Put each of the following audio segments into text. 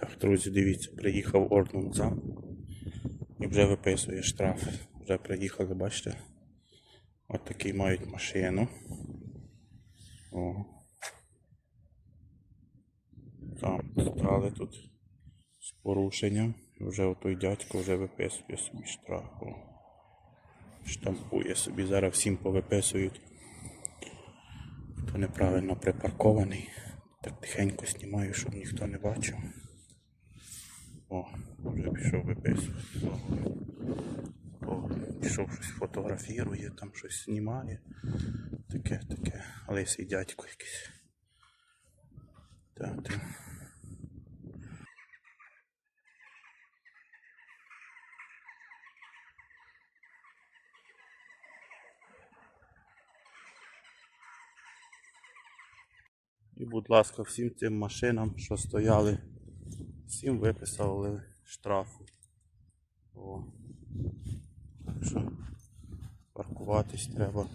Так, друзі, дивіться, приїхав Орднунза і вже виписує штраф. Вже приїхали, бачите? От такий мають машину. О. Там стали тут з порушенням. Вже отой дядько вже виписує собі штраф. О. Штампує собі. Зараз всім повиписують. Хто неправильно припаркований. Так тихенько знімаю, щоб ніхто не бачив. Вже пішов щось фотографірує, там щось знімає. Таке, таке. Лисий дядько якийсь. Так, так. І, будь ласка, всім цим машинам, що стояли, всім виписали штрафу. О. Так що паркуватись треба.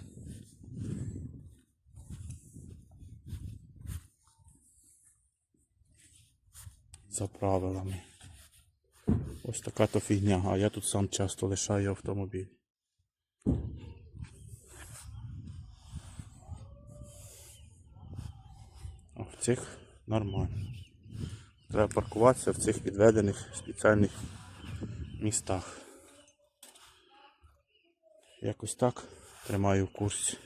За правилами. Ось така то фігня, а я тут сам часто лишаю автомобіль. А в цих нормально. Треба паркуватися в цих відведених спеціальних містах. Якось так тримаю в курсі.